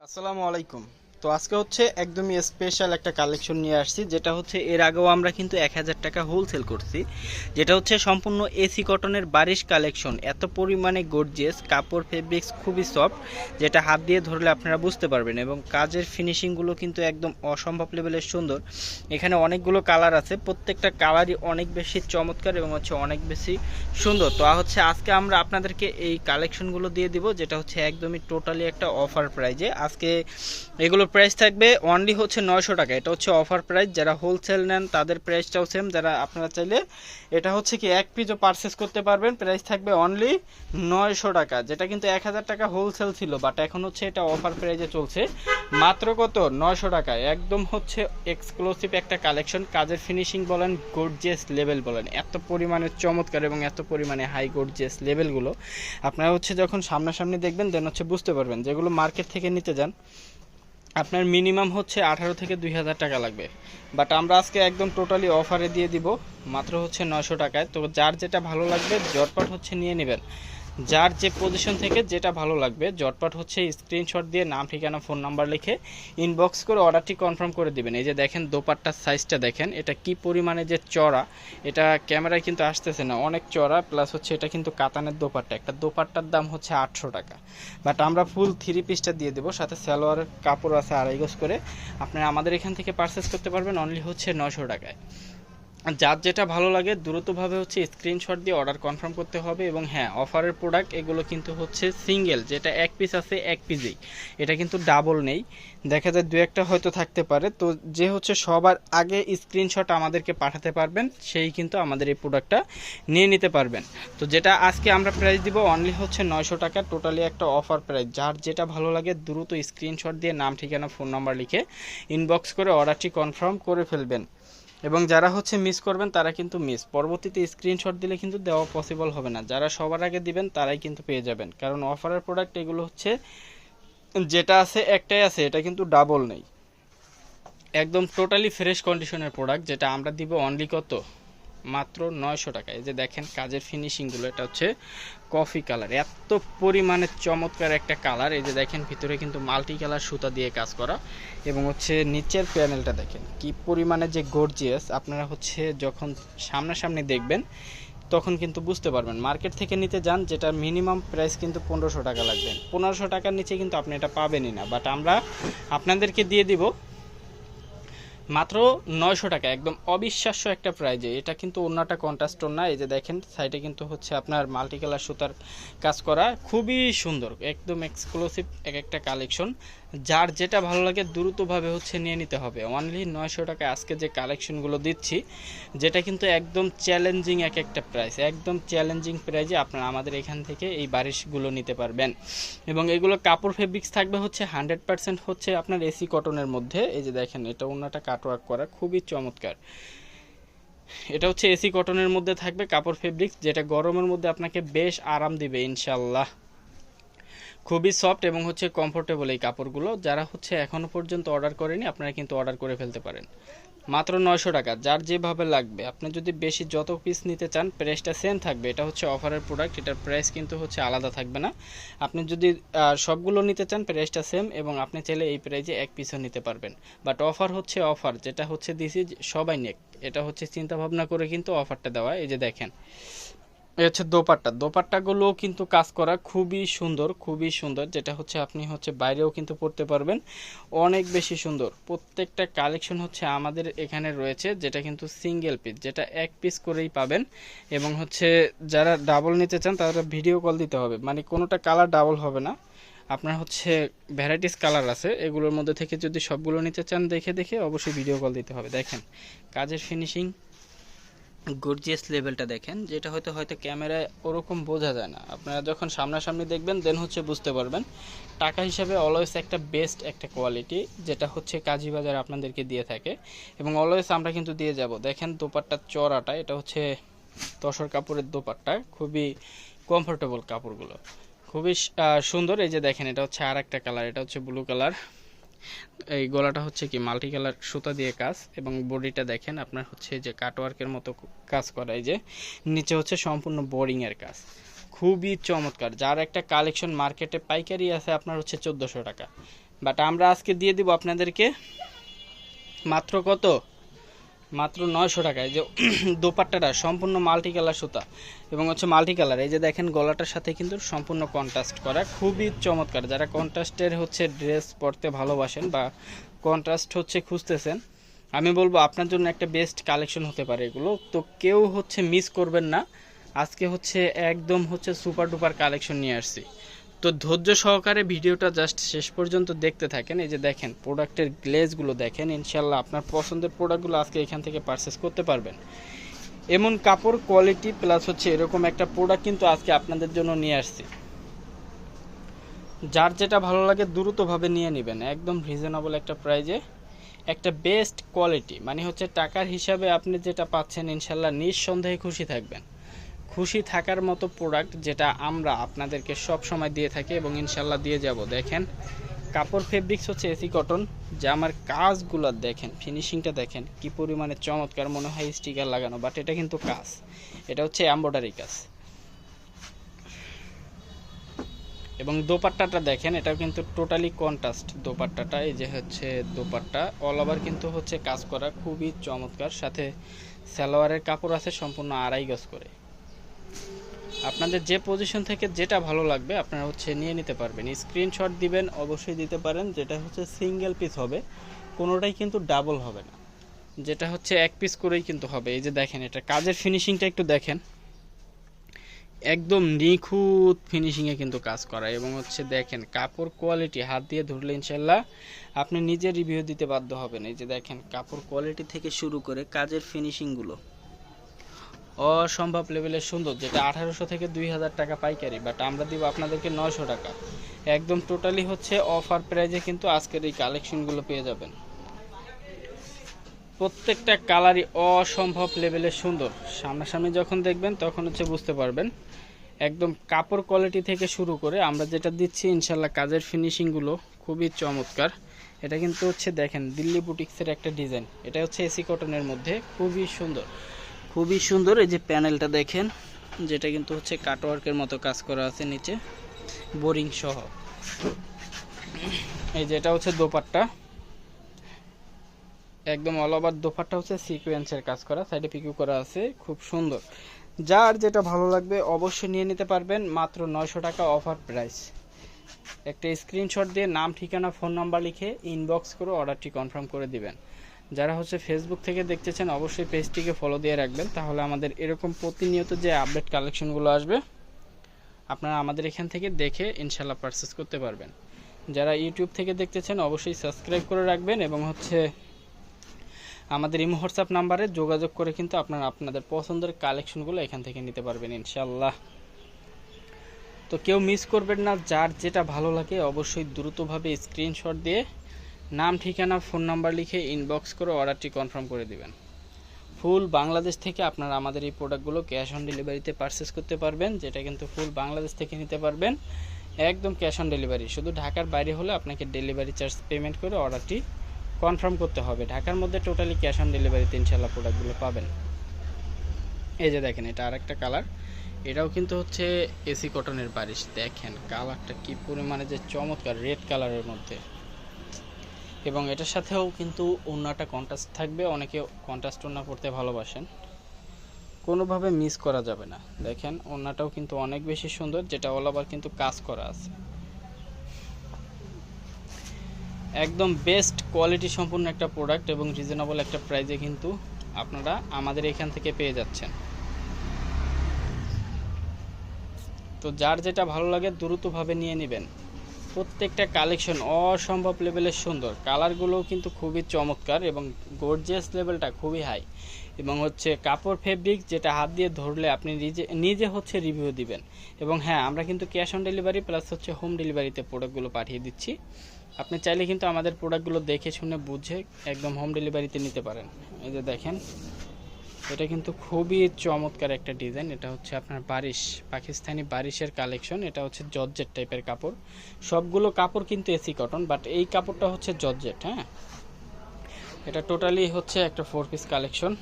আসসালামু আলাইকুম। তো আজকে হচ্ছে একদমই স্পেশাল একটা কালেকশন নিয়ে আসছি, যেটা হচ্ছে এর আগেও আমরা কিন্তু এক হাজার টাকা হোলসেল করছি। যেটা হচ্ছে সম্পূর্ণ এসি কটনের বারিশ কালেকশন এত পরিমাণে গর্জিয়াস কাপড় ফেব্রিক্স খুবই সফট যেটা হাত দিয়ে ধরলে আপনারা বুঝতে পারবেন এবং কাজের ফিনিশিংগুলো কিন্তু একদম অসম্ভব লেভেলের সুন্দর। এখানে অনেকগুলো কালার আছে, প্রত্যেকটা কালারই অনেক বেশি চমৎকার এবং হচ্ছে অনেক বেশি সুন্দর। তো হচ্ছে আজকে আমরা আপনাদেরকে এই কালেকশনগুলো দিয়ে দিব, যেটা হচ্ছে একদমই টোটালি একটা অফার প্রাইজে আজকে এগুলোর প্রাইস থাকবে অনলি হচ্ছে নয়শো টাকা। এটা হচ্ছে অফার প্রাইস যারা হোলসেল নেন, তাদের প্রাইসটাও সেম যারা আপনারা চাইলে এটা হচ্ছে কি এক পিসও পারচেস করতে পারবেন। প্রাইস থাকবে অনলি নয়শো টাকা, যেটা কিন্তু এক হাজার টাকা হোলসেল ছিল বাট এখন হচ্ছে এটা অফার প্রাইজে চলছে। মাত্র কত? নয়শো টাকা। একদম হচ্ছে এক্সক্লুসিভ একটা কালেকশন কাজের ফিনিশিং বলেন গর্জিয়াস লেভেল বলেন। এত পরিমাণে চমৎকার এবং এত পরিমাণে হাই গর্জিয়াস লেভেলগুলো আপনারা হচ্ছে যখন সামনাসামনি দেখবেন দেন হচ্ছে বুঝতে পারবেন। যেগুলো মার্কেট থেকে নিতে যান আপনার মিনিমাম হচ্ছে আঠারো থেকে দুই হাজার টাকা লাগবে। বাট আমরা আজকে একদম টোটালি অফারে দিয়ে দিব, মাত্র হচ্ছে নশো টাকায়। তো যার যেটা ভালো লাগবে, জটপট হচ্ছে নিয়ে নেবেন। যার যে পজিশন থেকে যেটা ভালো লাগবে, জটপট হচ্ছে স্ক্রিনশট দিয়ে নাম, ঠিকানা ফোন নাম্বার লিখে ইনবক্স করে অর্ডারটি কনফার্ম করে দিবেন। এই যে দেখেন, দোপাট্টার সাইজটা দেখেন, এটা কি পরিমাণে যে চড়া, এটা ক্যামেরায় কিন্তু আসতেছে না, অনেক চড়া প্লাস হচ্ছে এটা কিন্তু কাতানের দোপাট্টা। একটা দোপাট্টার দাম হচ্ছে আটশো টাকা। বাট আমরা ফুল থ্রি পিসটা দিয়ে দেবো, সাথে সালোয়ারের কাপড় আছে আড়াই গজ করে। আপনারা আমাদের এখান থেকে পারচেস করতে পারবেন অনলি হচ্ছে নশো টাকায়। যার যেটা ভালো লাগে, দ্রুতভাবে হচ্ছে স্ক্রিনশট দিয়ে অর্ডার কনফার্ম করতে হবে এবং হ্যাঁ অফারের প্রোডাক্ট এগুলো কিন্তু হচ্ছে সিঙ্গেল যেটা এক পিস আছে এক পিসেই এটা কিন্তু ডাবল নেই। দেখা যায় দু একটা হয়তো থাকতে পারে। তো যে হচ্ছে সবার আগে স্ক্রিনশট আমাদেরকে পাঠাতে পারবেন, সেই কিন্তু আমাদের এই প্রোডাক্টটা নিয়ে নিতে পারবেন। তো যেটা আজকে আমরা প্রাইস দিব অনলি হচ্ছে নয়শো টাকা টোটালি একটা অফার প্রাইস যার যেটা ভালো লাগে, দ্রুত স্ক্রিনশট দিয়ে নাম, ঠিকানা ফোন নাম্বার লিখে ইনবক্স করে অর্ডারটি কনফার্ম করে ফেলবেন। এবং যারা হচ্ছে মিস করবেন, তারা কিন্তু মিস পরবর্তীতে স্ক্রিনশট দিলে কিন্তু দেওয়া পসিবল হবে না। যারা সবার আগে দিবেন, তারাই কিন্তু পেয়ে যাবেন। কারণ অফারের প্রোডাক্ট এগুলো হচ্ছে, যেটা আছে একটাই আছে, এটা কিন্তু ডাবল নেই। একদম টোটালি ফ্রেশ কন্ডিশনের প্রোডাক্ট যেটা আমরা দিব অনলি কত? মাত্র নয়শো টাকা। এই যে দেখেন কাজের ফিনিশিংগুলো এটা হচ্ছে কফি কালার এত পরিমাণে চমৎকার একটা কালার এই যে দেখেন, ভিতরে কিন্তু মাল্টি কালার সুতা দিয়ে কাজ করা। এবং হচ্ছে নিচের প্যানেলটা দেখেন, কি পরিমাণে যে গর্জিয়াস আপনারা হচ্ছে যখন সামনাসামনি দেখবেন, তখন কিন্তু বুঝতে পারবেন। মার্কেট থেকে নিতে যান যেটা মিনিমাম প্রাইস কিন্তু পনেরোশো টাকা লাগবে। পনেরোশো টাকার নিচে কিন্তু আপনি এটা পাবেনই না। বাট আমরা আপনাদেরকে দিয়ে দিব মাত্র নয়শো টাকা, একদম অবিশ্বাস্য একটা প্রাইজে এটা কিন্তু অন্যটা কন্ট্রাস্ট না, এই যে দেখেন সাইডে কিন্তু হচ্ছে আপনার মাল্টি কালার সুতার কাজ করা, খুবই সুন্দর, একদম এক্সক্লুসিভ এক একটা কালেকশন যার যেটা ভালো লাগে দ্রুতভাবে হচ্ছে নিয়ে নিতে হবে। অনলি নয়শো টাকা আজকে যে কালেকশনগুলো দিচ্ছি, যেটা কিন্তু একদম চ্যালেঞ্জিং এক একটা প্রাইস একদম চ্যালেঞ্জিং প্রাইজে আপনারা আমাদের এখান থেকে এই বারিশগুলো নিতে পারবেন। এবং এগুলো কাপড় ফেব্রিক্স থাকবে হচ্ছে হান্ড্রেড পার্সেন্ট হচ্ছে আপনার এসি কটনের মধ্যে। এই যে দেখেন, এটা অন্যটা কাটওয়ার্ক করা খুবই চমৎকার। এটা হচ্ছে এসি কটনের মধ্যে থাকবে কাপড় ফেব্রিক্স যেটা গরমের মধ্যে আপনাকে বেশ আরাম দিবে ইনশাল্লাহ খুবই সফট এবং হচ্ছে কমফোর্টেবল এই কাপড়গুলো। যারা হচ্ছে এখনও পর্যন্ত অর্ডার করেনি, আপনারা কিন্তু অর্ডার করে ফেলতে পারেন। মাত্র নয়শো টাকা, যার যেভাবে লাগবে। আপনি যদি বেশি যত পিস নিতে চান প্রাইসটা সেম থাকবে। এটা হচ্ছে অফারের প্রোডাক্ট এটার প্রাইস কিন্তু হচ্ছে আলাদা থাকবে না। আপনি যদি সবগুলো নিতে চান প্রাইসটা সেম এবং আপনি চাইলে এই প্রাইজে এক পিসও নিতে পারবেন। বাট অফার হচ্ছে অফার যেটা হচ্ছে দিছি সবাই নেক। এটা হচ্ছে চিন্তা ভাবনা করে কিন্তু অফারটা দেওয়া। এই যে দেখেন হচ্ছে দোপাট্টা। দোপাট্টাগুলো কিন্তু কাজ করা খুবই সুন্দর খুবই সুন্দর। যেটা হচ্ছে আপনি হচ্ছে বাইরেও কিন্তু পড়তে পারবেন। অনেক বেশি সুন্দর। প্রত্যেকটা কালেকশন হচ্ছে আমাদের এখানে রয়েছে, যেটা কিন্তু সিঙ্গেল পিস যেটা এক পিস করেই পাবেন। এবং হচ্ছে যারা ডাবল নিতে চান, তারা ভিডিও কল দিতে হবে। মানে কোনোটা কালার ডাবল হবে না। আপনার হচ্ছে ভ্যারাইটিস কালার আছে। এগুলোর মধ্যে থেকে যদি সবগুলো নিতে চান, দেখে দেখে অবশ্যই ভিডিও কল দিতে হবে। দেখেন, কাজের ফিনিশিং গর্জিয়াস লেভেলটা দেখেন, যেটা হয়তো হয়তো ক্যামেরায় ওরকম বোঝা যায় না। আপনারা যখন সামনাসামনি দেখবেন দেন হচ্ছে বুঝতে পারবেন। টাকা হিসাবে অলওয়েজ একটা বেস্ট একটা কোয়ালিটি যেটা হচ্ছে কাজী বাজার আপনাদেরকে দিয়ে থাকে। এবং অলওয়েজ আমরা কিন্তু দিয়ে যাব। দেখেন দোপাট্টার চড়াটা, এটা হচ্ছে তসর কাপড়ের দোপাট্টা, খুবই কমফোর্টেবল কাপড়গুলো। খুবই সুন্দর। এই যে দেখেন, এটা হচ্ছে আর একটা কালার এটা হচ্ছে ব্লু কালার এই গলাটা হচ্ছে কি মাল্টি কালার সুতা দিয়ে কাজ এবং বডিটা দেখেন আপনার হচ্ছে যে কাটওয়ার্কের মতো কাজ করা, এই যে নিচে হচ্ছে সম্পূর্ণ বোরিংয়ের কাজ। খুবই চমৎকার। যার একটা কালেকশন মার্কেটে পাইকারি আছে আপনার হচ্ছে চোদ্দোশো টাকা। বাট আমরা আজকে দিয়ে দিব আপনাদেরকে মাত্র কত? মাত্র নয়শো টাকায়। যে দোপাট্টাটা, সম্পূর্ণ মাল্টি কালার সুতা। এবং হচ্ছে মাল্টি কালার এই যে দেখেন গলাটার সাথে কিন্তু সম্পূর্ণ কন্ট্রাস্ট করা। খুবই চমৎকার। যারা কন্ট্রাস্টের হচ্ছে ড্রেস পরতে ভালোবাসেন বা কন্ট্রাস্ট হচ্ছে খুঁজতেছেন, আমি বলব আপনার জন্য একটা বেস্ট কালেকশন হতে পারে এগুলো। তো কেউ হচ্ছে মিস করবেন না। আজকে হচ্ছে একদম হচ্ছে সুপার ডুপার কালেকশন নিয়ে আসছি। তো ধৈর্য সহকারে ভিডিওটা জাস্ট শেষ পর্যন্ত দেখতে থাকেন। এই যে দেখেন প্রোডাক্টের গ্লেজগুলো দেখেন ইনশাল্লাহ আপনার পছন্দের প্রোডাক্টগুলো আজকে এখান থেকে পারচেস করতে পারবেন। এমন কাপড় কোয়ালিটি প্লাস হচ্ছে এরকম একটা প্রোডাক্ট কিন্তু আজকে আপনাদের জন্য নিয়ে আসছি। যার যেটা ভালো লাগে দ্রুতভাবে নিয়ে নেবেন, একদম রিজনেবল একটা প্রাইজে একটা বেস্ট কোয়ালিটি মানে হচ্ছে টাকার হিসাবে আপনি যেটা পাচ্ছেন ইনশাল্লাহ নিঃসন্দেহে খুশি থাকবেন। খুশি থাকার মতো প্রোডাক্ট যেটা আমরা আপনাদেরকে সব সময় দিয়ে থাকি এবং ইনশাল্লাহ দিয়ে যাব। দেখেন, কাপড় ফেব্রিক্স হচ্ছে এসি কটন যে আমার কাজগুলো দেখেন ফিনিশিংটা দেখেন, কি পরিমাণে চমৎকার মনে হয় স্টিকার লাগানো বাট এটা কিন্তু কাজ। এটা হচ্ছে এম্ব্রয়ডারি কাজ। এবং দোপাট্টাটা দেখেন, এটাও কিন্তু টোটালি কন্ট্রাস্ট দোপাট্টাটা, এই যে হচ্ছে দোপাট্টা। অল ওভার কিন্তু হচ্ছে কাজ করা, খুবই চমৎকার। সাথে সালোয়ারের কাপড় আছে সম্পূর্ণ আড়াই গজ করে। আপনাদের যে পজিশন থেকে যেটা ভালো লাগবে, আপনারা হচ্ছে নিয়ে নিতে পারবেন। স্ক্রিনশট দিবেন, অবশ্যই দিতে পারেন, যেটা হচ্ছে সিঙ্গেল পিস হবে। কোনোটাই কিন্তু ডাবল হবে না। যেটা হচ্ছে এক পিস করেই কিন্তু হবে। এই যে দেখেন, এটা কাজের ফিনিশিংটা একটু দেখেন। একদম নিখুঁত ফিনিশিংয়ে কিন্তু কাজ করা। এবং হচ্ছে দেখেন, কাপড় কোয়ালিটি হাত দিয়ে ধরলে ইনশাল্লাহ আপনি নিজে রিভিউ দিতে বাধ্য হবেন। এই যে দেখেন, কাপড় কোয়ালিটি থেকে শুরু করে কাজের ফিনিশিংগুলো অসম্ভব লেভেলের সুন্দর, যেটা আঠারোশো থেকে দুই হাজার টাকা পাইকারি বাট আমরা দিব আপনাদেরকে নয়শো টাকা। একদম টোটালি হচ্ছে অফার প্রাইজে কিন্তু আজকের এই কালেকশনগুলো পেয়ে যাবেন। প্রত্যেকটা কালারই অসম্ভব লেভেলের সুন্দর। সামনাসামনি যখন দেখবেন, তখন হচ্ছে বুঝতে পারবেন। একদম কাপড় কোয়ালিটি থেকে শুরু করে আমরা যেটা দিচ্ছি ইনশাল্লাহ কাজের ফিনিশিংগুলো খুবই চমৎকার। এটা কিন্তু হচ্ছে দেখেন, দিল্লি বুটিক্সের একটা ডিজাইন এটা হচ্ছে এসি কটনের মধ্যে, খুবই সুন্দর। খুবই সুন্দর, এই যে প্যানেলটা দেখেন, যেটা কিন্তু হচ্ছে কাটওয়ার্কের মতো কাজ করা আছে নিচে, বোরিং সহ। এই যে এটা হচ্ছে দোপাট্টা। একদম অল ওভার দোপাট্টা হচ্ছে সিকোয়েন্সের কাজ করা সাইডে পিকু করা আছে, খুব সুন্দর। যার যেটা ভালো লাগবে অবশ্যই নিয়ে নিতে পারবেন, মাত্র নয়শো টাকা অফার প্রাইস একটা স্ক্রিনশট দিয়ে নাম, ঠিকানা ফোন নাম্বার লিখে ইনবক্স করে অর্ডারটি কনফার্ম করে দিবেন। যারা হচ্ছে ফেসবুক থেকে দেখতেছেন, অবশ্যই পেজটিকে ফলো দিয়ে রাখবেন। তাহলে আমাদের এরকম প্রতিনিয়ত যে আপডেট কালেকশনগুলো আসবে, আপনারা আমাদের এখান থেকে দেখে ইনশাল্লাহ পারচেস করতে পারবেন। যারা ইউটিউব থেকে দেখতেছেন, অবশ্যই সাবস্ক্রাইব করে রাখবেন এবং হচ্ছে আমাদের ইমো হোয়াটসঅ্যাপ নাম্বারে যোগাযোগ করে কিন্তু আপনারা আপনাদের পছন্দের কালেকশনগুলো এখান থেকে নিতে পারবেন ইনশাল্লাহ তো কেউ মিস করবেন না, যার যেটা ভালো লাগে অবশ্যই দ্রুতভাবে স্ক্রিনশট দিয়ে নাম, ঠিকানা, ফোন নাম্বার লিখে ইনবক্স করে অর্ডারটি কনফার্ম করে দিবেন। ফুল বাংলাদেশ থেকে আপনারা আমাদের এই প্রোডাক্টগুলো ক্যাশ অন ডেলিভারিতে পারচেস করতে পারবেন, যেটা কিন্তু ফুল বাংলাদেশ থেকে নিতে পারবেন। একদম ক্যাশ অন ডেলিভারি শুধু ঢাকার বাইরে হলে আপনাকে ডেলিভারি চার্জ পেমেন্ট করে অর্ডারটি কনফার্ম করতে হবে। ঢাকার মধ্যে টোটালি ক্যাশ অন ডেলিভারিতে ইনশাল্লাহ প্রোডাক্টগুলো পাবেন। এই যে দেখেন, এটা আরেকটা কালার এটাও কিন্তু হচ্ছে এসি কটনের বারিশ। দেখেন কালারটা কি পরিমাণে যে চমৎকার রেড কালারের মধ্যে। এবং এটার সাথেও কিন্তু ওড়নাটা কন্ট্রাস্ট থাকবে। অনেকে কন্ট্রাস্ট ওড়না পড়তে ভালোবাসেন। কোনোভাবে মিস করা যাবে না। দেখেন ওড়নাটাও কিন্তু অনেক বেশি সুন্দর, যেটা অল ওভার কিন্তু কাজ করা আছে। একদম বেস্ট কোয়ালিটি সম্পূর্ণ একটা প্রোডাক্ট এবং রিজনেবল একটা প্রাইজে কিন্তু আপনারা আমাদের এখান থেকে পেয়ে যাচ্ছেন। তো যার যেটা ভালো লাগে দ্রুতভাবে নিয়ে নেবেন। প্রত্যেকটা কালেকশন অসম্ভব লেভেলের সুন্দর। কালারগুলোও কিন্তু খুবই চমৎকার এবং গর্জিয়াস লেভেলটা খুবই হাই এবং হচ্ছে কাপড় ফেব্রিক যেটা হাত দিয়ে ধরলে আপনি নিজে নিজে হচ্ছে রিভিউ দিবেন। এবং হ্যাঁ আমরা কিন্তু ক্যাশ অন ডেলিভারি প্লাস হচ্ছে হোম ডেলিভারিতে প্রোডাক্টগুলো পাঠিয়ে দিচ্ছি। আপনি চাইলে কিন্তু আমাদের প্রোডাক্টগুলো দেখে শুনে বুঝে একদম হোম ডেলিভারিতে নিতে পারেন। এই যে দেখেন এটা কিন্তু খুবই চমৎকার একটা ডিজাইন। এটা হচ্ছে আপনার বারিশ, পাকিস্তানি বারিশের কালেকশন। এটা হচ্ছে জর্জেট টাইপের কাপড়। সবগুলো কাপড় কিন্তু এসি কটন, বাট এই কাপড়টা হচ্ছে জর্জেট হ্যাঁ? এটা টোটালি হচ্ছে একটা ফোর পিস কালেকশন।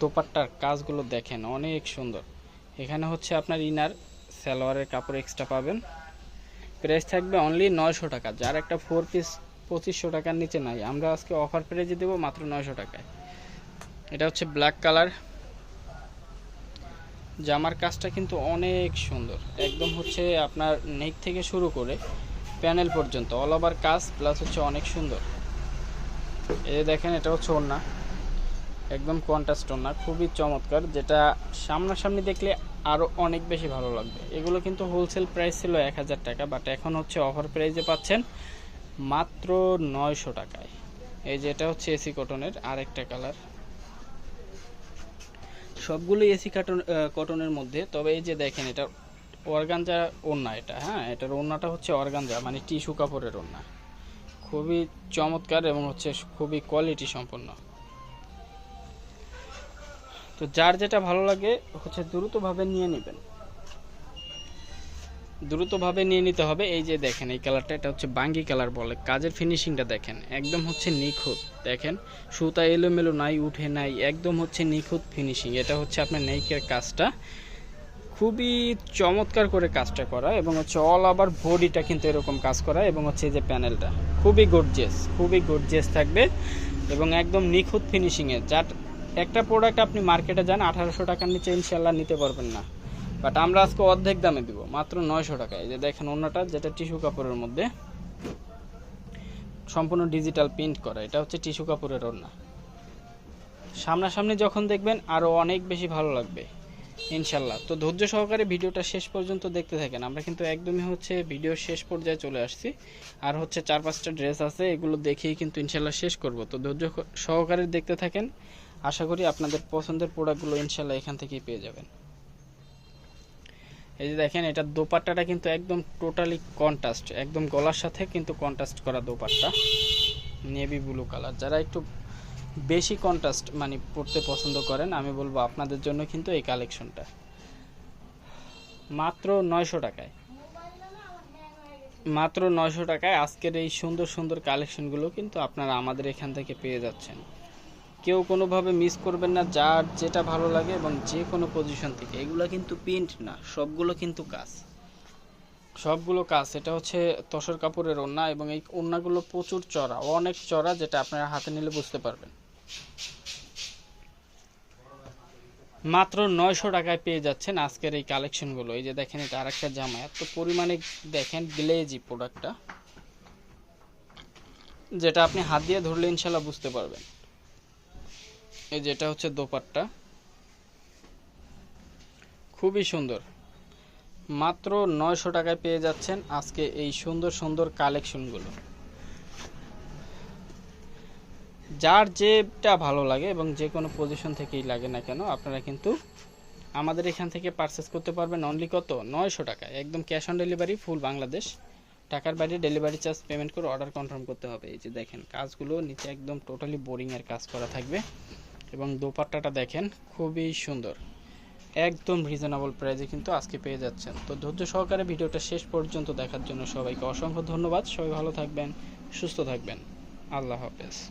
দোপাট্টার কাজগুলো দেখেন, অনেক সুন্দর। এখানে হচ্ছে আপনার ইনার, সালোয়ারের কাপড় এক্সট্রা পাবেন। প্রাইস থাকবে অনলি নয়শো টাকা। যার একটা ফোর পিস পঁচিশশো টাকার নিচে নাই। আমরা আজকে অফার প্রাইজে দেবো মাত্র নয়শো টাকায়। এটা হচ্ছে ব্ল্যাক কালার জামার কাজটা কিন্তু অনেক সুন্দর। একদম হচ্ছে আপনার নেক থেকে শুরু করে প্যানেল পর্যন্ত অল ওভার কাজ প্লাস হচ্ছে অনেক সুন্দর। এই দেখেন, এটা হচ্ছে ওড়না। একদম কন্ট্রাস্ট ওড়না, খুবই চমৎকার, যেটা সামনাসামনি দেখলে আরও অনেক বেশি ভালো লাগবে। এগুলো কিন্তু হোলসেল প্রাইস ছিল এক হাজার টাকা বাট এখন হচ্ছে অফার প্রাইসে পাচ্ছেন মাত্র নয়শো টাকায়। এই যে এটা হচ্ছে এসি কটনের আরেকটা কালার সবগুলো এসি কাটন কটনের মধ্যে। তবে এই যে দেখেন, এটা অর্গানজা ওড়না এটা হ্যাঁ? এটার ওড়নাটা হচ্ছে অর্গানজা মানে টিস্যু কাপড়ের ওড়না। খুবই চমৎকার এবং হচ্ছে খুবই কোয়ালিটি সম্পন্ন। তো যার যেটা ভালো লাগে, হচ্ছে দ্রুতভাবে নিয়ে নেবেন। দ্রুতভাবে নিয়ে নিতে হবে। এই যে দেখেন, এই কালারটা, এটা হচ্ছে বাঙ্গি কালার বলে। কাজের ফিনিশিংটা দেখেন, একদম হচ্ছে নিখুঁত। দেখেন, সুতা এলোমেলো নাই, উঠে নাই, একদম হচ্ছে নিখুঁত ফিনিশিং। এটা হচ্ছে আপনার নেইকের কাজটা। খুবই চমৎকার করে কাজটা করা এবং হচ্ছে অল ওভার বডিটা কিন্তু এরকম কাজ করা এবং হচ্ছে এই যে প্যানেলটা খুবই গর্জিয়াস খুবই গর্জিয়াস থাকবে এবং একদম নিখুঁত ফিনিশিংয়ে যার, একটা প্রোডাক্ট আপনি মার্কেটে যান, আঠারোশো টাকার নিচে ইনশাল্লাহ নিতে পারবেন না। বাট আমরা আজকে অর্ধেক দামে দিব, মাত্র নয়শো টাকায়। যে দেখেন অন্যটা যেটা টিস্যু কাপড়ের মধ্যে সম্পূর্ণ ডিজিটাল প্রিন্ট করা, এটা হচ্ছে টিস্যু কাপড়ের ওড়না। সামনাসামনি যখন দেখবেন আরও অনেক বেশি ভালো লাগবে, ইনশাল্লাহ। তো ধৈর্য সহকারে ভিডিওটা শেষ পর্যন্ত দেখতে থাকেন। আমরা কিন্তু একদমই হচ্ছে ভিডিও শেষ পর্যায়ে চলে আসছি। আর হচ্ছে চার পাঁচটা ড্রেস আছে, এগুলো দেখেই কিন্তু ইনশাল্লাহ শেষ করব। তো ধৈর্য সহকারে দেখতে থাকেন। আশা করি আপনাদের পছন্দের প্রোডাক্টগুলো ইনশাল্লাহ এখান থেকেই পেয়ে যাবেন। এই যে দেখেন, এটা দোপাট্টাটা কিন্তু একদম টোটালি কন্ট্রাস্ট একদম গলার সাথে কিন্তু কন্ট্রাস্ট করা দোপাট্টা নেভি ব্লু কালার যারা একটু বেশি কন্ট্রাস্ট মানে পড়তে পছন্দ করেন, আমি বলব আপনাদের জন্য কিন্তু এই কালেকশনটা মাত্র নয়শো টাকায়। মাত্র নয়শো টাকায় আজকের এই সুন্দর সুন্দর কালেকশনগুলো কিন্তু আপনারা আমাদের এখান থেকে পেয়ে যাচ্ছেন। কেউ কোনোভাবে মিস করবেন না, যার যেটা ভালো লাগে এবং যে কোনো পজিশন থেকে। এগুলো কিন্তু প্রিন্ট না, সবগুলো কিন্তু কাজ। সবগুলো কাজ, এটা হচ্ছে তসর কাপড়ের ওড়না এবং এই ওড়নাগুলো প্রচুর চড়া, অনেক চড়া যেটা আপনারা হাতে নিলে বুঝতে পারবেন। মাত্র নয়শো টাকায় পেয়ে যাচ্ছেন আজকের এই কালেকশনগুলো এই যে দেখেন, এটা আরেকটা জামা, এত পরিমাণে দেখেন গ্লেজি প্রোডাক্টটা যেটা আপনি হাত দিয়ে ধরলে ইনশাল্লাহ বুঝতে পারবেন। এই যেটা হচ্ছে দোপাট্টা। খুবই সুন্দর। মাত্র নয়শো টাকায় পেয়ে যাচ্ছেন আজকে এই সুন্দর সুন্দর কালেকশনগুলো। যার যেটা ভালো লাগে এবং যে কোনো পজিশন থেকেই লাগে না কেন, আপনারা কিন্তু আমাদের এখান থেকে পারচেস করতে পারবেন অনলি কত? নয়শো টাকায়। একদম cash on delivery full Bangladesh. টাকার বাইরে ডেলিভারি চার্জ পেমেন্ট করে অর্ডার কনফার্ম করতে হবে। এই যে দেখেন, কাজগুলো নিচে একদম টোটালি বোরিংয়ের কাজ করা থাকবে। এবং দোপাট্টাটা দেখেন, খুবই সুন্দর। একদম রিজনেবল প্রাইজে কিন্তু আজকে পেয়ে যাচ্ছেন। তো ধৈর্য সহকারে ভিডিওটা শেষ পর্যন্ত দেখার জন্য সবাইকে অসংখ্য ধন্যবাদ। সবাই ভালো থাকবেন, সুস্থ থাকবেন। আল্লাহ হাফেজ।